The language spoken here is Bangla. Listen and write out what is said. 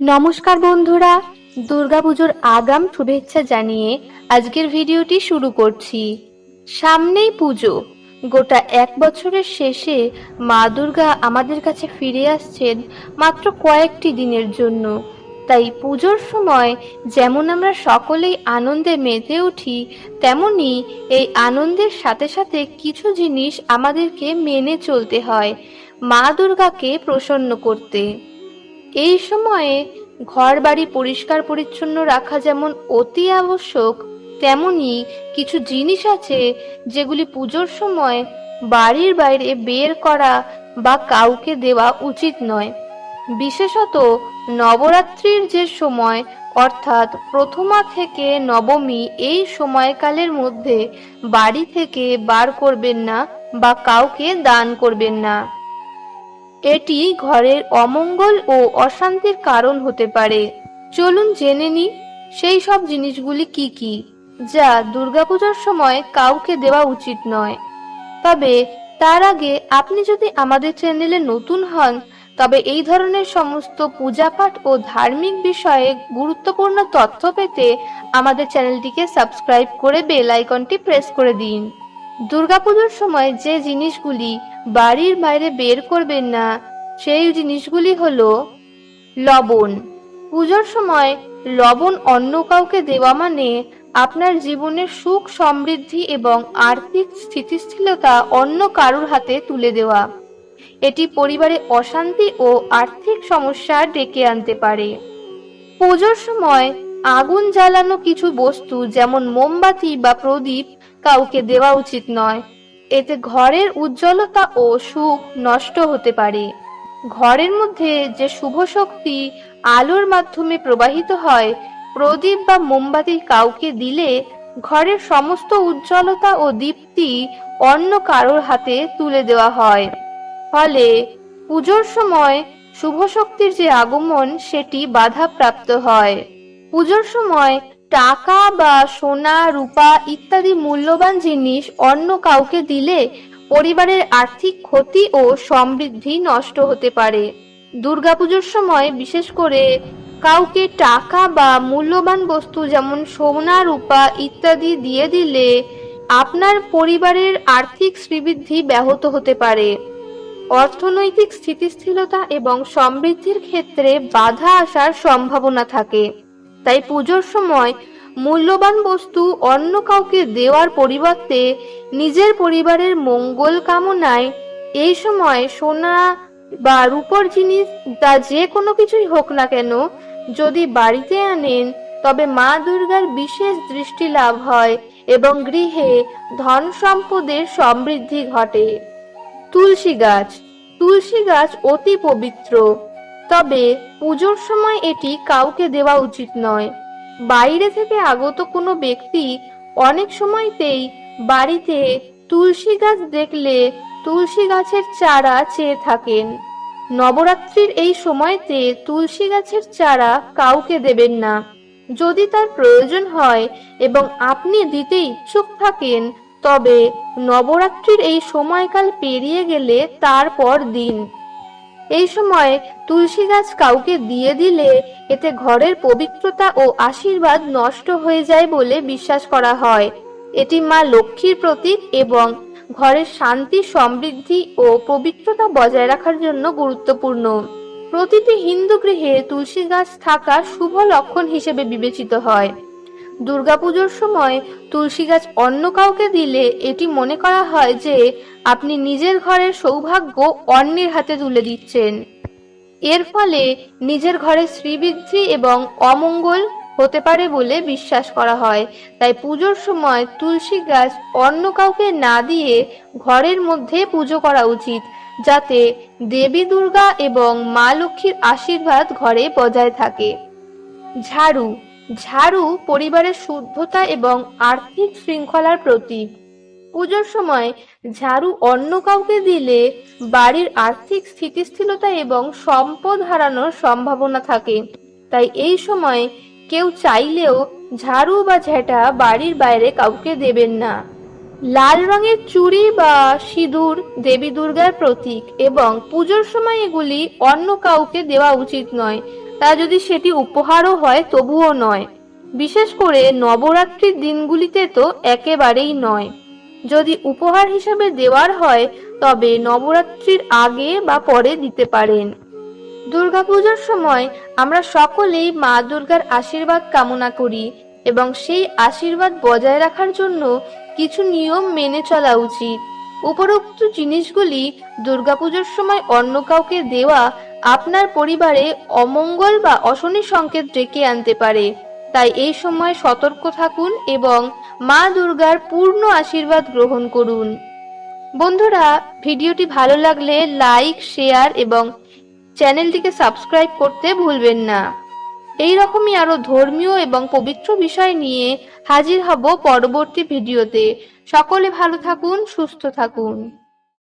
নমস্কার বন্ধুরা, দুর্গাপুজোর আগাম শুভেচ্ছা জানিয়ে আজকের ভিডিওটি শুরু করছি। সামনেই পুজো। গোটা এক বছরের শেষে মা দুর্গা আমাদের কাছে ফিরে আসছেন মাত্র কয়েকটি দিনের জন্য। তাই পুজোর সময় যেমন আমরা সকলেই আনন্দে মেতে উঠি, তেমনি এই আনন্দের সাথে সাথে কিছু জিনিস আমাদেরকে মেনে চলতে হয় মা দুর্গাকে প্রসন্ন করতে। এই সময়ে ঘর বাড়ি পরিষ্কার পরিচ্ছন্ন রাখা যেমন অতি আবশ্যক, তেমনি কিছু জিনিস আছে যেগুলি পুজোর সময় বাড়ির বাইরে বের করা বা কাউকে দেওয়া উচিত নয়। বিশেষত নবরাত্রির যে সময়, অর্থাৎ প্রথমা থেকে নবমী এই সময়কালের মধ্যে বাড়ি থেকে বার করবেন না বা কাউকে দান করবেন না। এটি ঘরের অমঙ্গল ও অশান্তির কারণ হতে পারে। চলুন জেনে নি, সেই সব জিনিসগুলি কি কি, যা দুর্গাপূজার সময় কাউকে দেওয়া উচিত নয়। তবে, তার আগে আপনি যদি আমাদের চ্যানেলে নতুন হন, তবে এই ধরনের সমস্ত পূজাপাঠ ও ধার্মিক বিষয়ে গুরুত্বপূর্ণ তথ্য পেতে আমাদের চ্যানেলটিকে সাবস্ক্রাইব করে বেল আইকনটি প্রেস করে দিন। দুর্গাপুজোর সময় যে জিনিসগুলি বাড়ির বাইরে বের করবেন না। সেই জিনিসগুলি হলো লবণ। পুজোর সময় লবণ অন্য কাউকে দেওয়া মানে আপনার জীবনের সুখ, সমৃদ্ধি এবং আর্থিক স্থিতিশীলতা অন্য কারুর হাতে তুলে দেওয়া। এটি পরিবারে অশান্তি ও আর্থিক সমস্যা ডেকে আনতে পারে। পুজোর সময় আগুন জ্বালানো কিছু বস্তু যেমন মোমবাতি বা প্রদীপ কাউকে দেওয়া উচিত নয়। এতে ঘরের উজ্জ্বলতা ও সুখ নষ্ট হতে পারে। ঘরের মধ্যে যে শুভ শক্তি আলোর মাধ্যমে প্রবাহিত হয়, প্রদীপ বা মোমবাতি কাউকে দিলে ঘরের সমস্ত উজ্জ্বলতা ও দীপ্তি অন্য কারোর হাতে তুলে দেওয়া হয়। ফলে পুজোর সময় শুভ শক্তির যে আগমন, সেটি বাধাপ্রাপ্ত হয়। পুজোর সময় টাকা বা সোনা, রূপা ইত্যাদি মূল্যবান জিনিস অন্য কাউকে দিলে পরিবারের আর্থিক ক্ষতি ও সমৃদ্ধি নষ্ট হতে পারে। দুর্গাপুজোর সময় বিশেষ করে কাউকে টাকা বা মূল্যবান বস্তু যেমন সোনা, রূপা ইত্যাদি দিয়ে দিলে আপনার পরিবারের আর্থিক শ্রীবৃদ্ধি ব্যাহত হতে পারে। অর্থনৈতিক স্থিতিশীলতা এবং সমৃদ্ধির ক্ষেত্রে বাধা আসার সম্ভাবনা থাকে। তাই পুজোর সময় মূল্যবান বস্তু অন্য কাউকে দেওয়ার পরিবর্তে নিজের পরিবারের মঙ্গল কামনায় এই সময় সোনা বা রূপর জিনিস তা যে কোনো কিছুই হোক না কেন, যদি বাড়িতে আনেন, তবে মা দুর্গার বিশেষ দৃষ্টি লাভ হয় এবং গৃহে ধন সম্পদের সমৃদ্ধি ঘটে। তুলসী গাছ তুলসী গাছ অতি পবিত্র। তবে পুজোর সময় এটি কাউকে দেওয়া উচিত নয়। বাইরে থেকে আগত কোনো ব্যক্তি অনেক সময়তেই বাড়িতে তুলসী গাছ দেখলে তুলসী গাছের চারা চেয়ে থাকেন। নবরাত্রির এই সময়তে তুলসী গাছের চারা কাউকে দেবেন না। যদি তার প্রয়োজন হয় এবং আপনি দিতে ইচ্ছুক থাকেন, তবে নবরাত্রির এই সময়কাল পেরিয়ে গেলে তারপর দিন। এই সময় তুলসী গাছ কাউকে দিয়ে দিলে এতে ঘরের পবিত্রতা ও আশীর্বাদ নষ্ট হয়ে যায় বলে বিশ্বাস করা হয়। এটি মা লক্ষ্মীর প্রতীক এবং ঘরের শান্তি, সমৃদ্ধি ও পবিত্রতা বজায় রাখার জন্য গুরুত্বপূর্ণ। প্রতিটি হিন্দু গৃহে তুলসী গাছ থাকা শুভ লক্ষণ হিসেবে বিবেচিত হয়। দুর্গাপুজোর সময় তুলসী গাছ অন্য কাউকে দিলে এটি মনে করা হয় যে আপনি নিজের ঘরের সৌভাগ্য অন্যের হাতে তুলে দিচ্ছেন। এর ফলে নিজের ঘরে শ্রীবৃদ্ধি এবং অমঙ্গল হতে পারে বলে বিশ্বাস করা হয়। তাই পুজোর সময় তুলসী গাছ অন্য কাউকে না দিয়ে ঘরের মধ্যে পুজো করা উচিত, যাতে দেবী দুর্গা এবং মা লক্ষ্মীর আশীর্বাদ ঘরে বজায় থাকে। ঝাড়ু ঝাড়ু পরিবারের শুদ্ধতা এবং আর্থিক শৃঙ্খলার প্রতীক। পুজোর সময় ঝাড়ু অন্য কাউকে দিলে বাড়ির আর্থিক স্থিতিশীলতা এবং সম্পদ হারানোর সম্ভাবনা থাকে। তাই এই সময় কেউ চাইলেও ঝাড়ু বা ঝেঁটা বাড়ির বাইরে কাউকে দেবেন না। লাল রঙের চুড়ি বা সিঁদুর দেবী দুর্গার প্রতীক এবং পুজোর সময় এগুলি অন্য কাউকে দেওয়া উচিত নয়। তা যদি সেটি উপহারও হয়, তবুও নয়। বিশেষ করে নবরাত্রির দিনগুলিতে তো একেবারেই নয়। যদি উপহার হিসাবে দেওয়ার হয়, তবে নবরাত্রির আগে বা পরে দিতে পারেন। দুর্গাপুজোর সময় আমরা সকলেই মা দুর্গার আশীর্বাদ কামনা করি এবং সেই আশীর্বাদ বজায় রাখার জন্য কিছু নিয়ম মেনে চলা উচিত। উপরোক্ত জিনিসগুলি দুর্গাপুজোর সময় অন্য কাউকে দেওয়া আপনার পরিবারে অমঙ্গল বা অশনি সংকেত ডেকে আনতে পারে। তাই এই সময় সতর্ক থাকুন এবং মা দুর্গার পূর্ণ আশীর্বাদ গ্রহণ করুন। বন্ধুরা, ভিডিওটি ভালো লাগলে লাইক, শেয়ার এবং চ্যানেলটিকে সাবস্ক্রাইব করতে ভুলবেন না। এই রকমই আরও ধর্মীয় এবং পবিত্র বিষয় নিয়ে হাজির হব পরবর্তী ভিডিওতে। সকলে ভালো থাকুন, সুস্থ থাকুন।